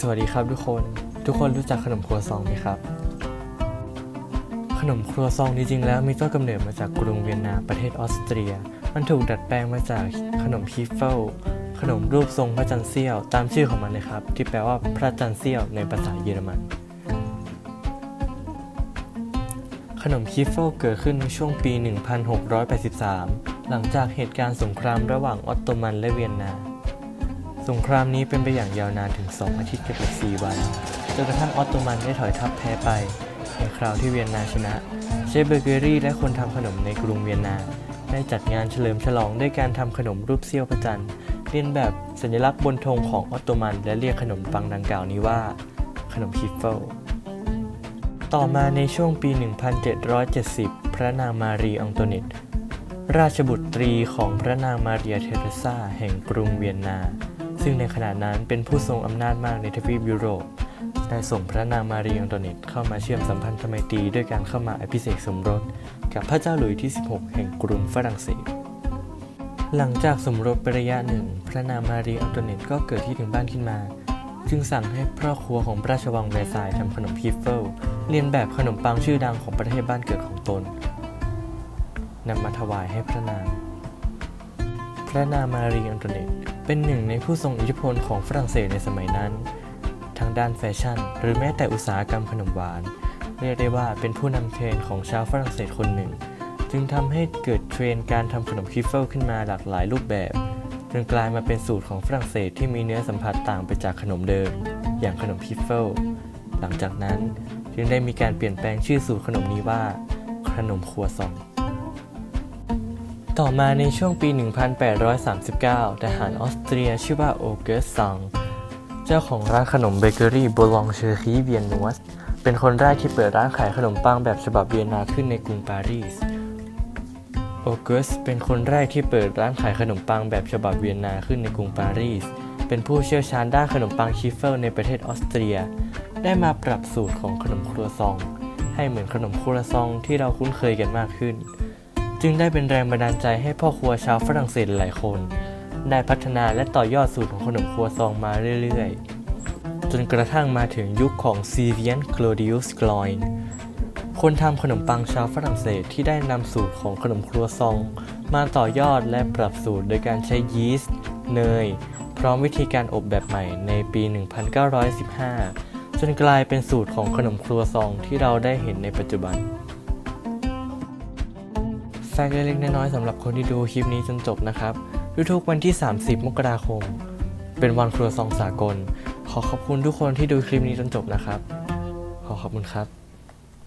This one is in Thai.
สวัสดีครับทุกคน ทุกคนรู้จักขนมครัวซองไหมครับ ขนมครัวซองจริงๆแล้วมีต้นกำเนิดมาจากกรุงเวียนนาประเทศออสเตรีย มันถูกดัดแปลงมาจากขนมฮีเฟลขนมรูปทรงพระจันทร์เสี้ยวตามชื่อของมันเลยครับ ที่แปลว่าพระจันทร์เสี้ยวในภาษาเยอรมัน ขนมฮีเฟลเกิดขึ้นในช่วงปี 1683 หลังจากเหตุการณ์สงครามระหว่างออตโตมันและเวียนนา สงครามนี้เป็นไปอย่างยาวนานถึง 2 อาทิตย์กับอีก4วันจนกระทั่งออตโตมันได้ถอยทัพแพ้ไป ในคราวที่เวียนนาชนะ เชฟเบเกอรี่และคนทำขนมในกรุงเวียนนา ได้จัดงานเฉลิมฉลองด้วยการทำขนมรูปเสี้ยวพระจันทร์เลียนแบบสัญลักษณ์บนธงของออตโตมัน และเรียกขนมปังดังกล่าวนี้ว่า ขนมคิฟเฟิลต่อมาในช่วงปี 1770 พระนางมารีอองโตนิตราชบุตรีของพระนางมาเรียเทเรซาแห่งกรุงเวียนนา ซึ่งในขณะนั้นเป็นผู้ทรงอำนาจมากในทวีปยุโรป ได้ส่งพระนางมารีอองโตนิตเข้ามาเชื่อมสัมพันธไมตรีด้วยการเข้ามาอภิเษกสมรส กับพระเจ้าหลุยส์ที่ 16 แห่งกรุงฝรั่งเศส หลังจากสมรสไประยะหนึ่ง พระนางมารีอองโตนิตก็เกิดที่ถึงบ้านขึ้นมา จึงสั่งให้พ่อครัวของราชวังแวร์ซายน์ทำขนมพิฟเฟิลเรียนแบบขนมปังชื่อดังของประเทศบ้านเกิดของตนนำมาถวายให้พระนาง พระนางมารีอองโตเนตเป็นหนึ่งในผู้ทรงอิทธิพลของฝรั่งเศสในสมัยนั้นทั้งด้านแฟชั่น หรือแม้แต่อุตสาหกรรมขนมหวาน เรียกได้ว่าเป็นผู้นำเทรนของชาวฝรั่งเศสคนหนึ่ง จึงทำให้เกิดเทรนการทำขนมคิฟเฟิลขึ้นมาหลากหลายรูปแบบจนกลายมาเป็นสูตรของฝรั่งเศสที่มีเนื้อสัมผัสต่างไปจากขนมเดิม อย่างขนมคิฟเฟิลหลังจากนั้นจึงได้มีการเปลี่ยนแปลงชื่อสูตรขนมนี้ว่า ขนมครัวซอง ต่อมาในช่วงปี 1839 ทหารออสเตรียชื่อว่าโอเกสซัง เจ้าของร้านขนมเบเกอรี่โบลองเชอรีเวียนนัวสเป็นคนแรกที่เปิดร้านขายขนมปังแบบฉบับเวียนนาขึ้นในกรุงปารีส โอเกสเป็นคนแรกที่เปิดร้านขายขนมปังแบบฉบับเวียนนาขึ้นในกรุงปารีส เป็นผู้เชี่ยวชาญด้านขนมปังชีฟเฟิลในประเทศออสเตรีย ได้มาปรับสูตรของขนมครัวซอง ให้เหมือนขนมครัวซองที่เราคุ้นเคยกันมากขึ้น จึงได้เป็นแรงบันดาลใจให้พ่อครัวชาวฝรั่งเศสหลายคน ได้พัฒนาและต่อยอดสูตรของขนมครัวซองมาเรื่อยๆ จนกระทั่งมาถึงยุคของซีเวียนคลดิอุสกลอยน์คนทำขนมปังชาวฝรั่งเศสที่ได้นำสูตรของขนมครัวซอง มาต่อยอดและปรับสูตรโดยการใช้ยีสต์เนย พร้อมวิธีการอบแบบใหม่ในปี 1915 จนกลายเป็นสูตรของขนมครัวซองที่เราได้เห็นในปัจจุบัน แฟกต์เล็กๆน้อยๆสำหรับคนที่ดูคลิปนี้จนจบนะครับทุกๆวันที่ 30 มกราคม เป็นวันครัวซองสากล ขอขอบคุณทุกคนที่ดูคลิปนี้จนจบนะครับ ขอขอบคุณครับ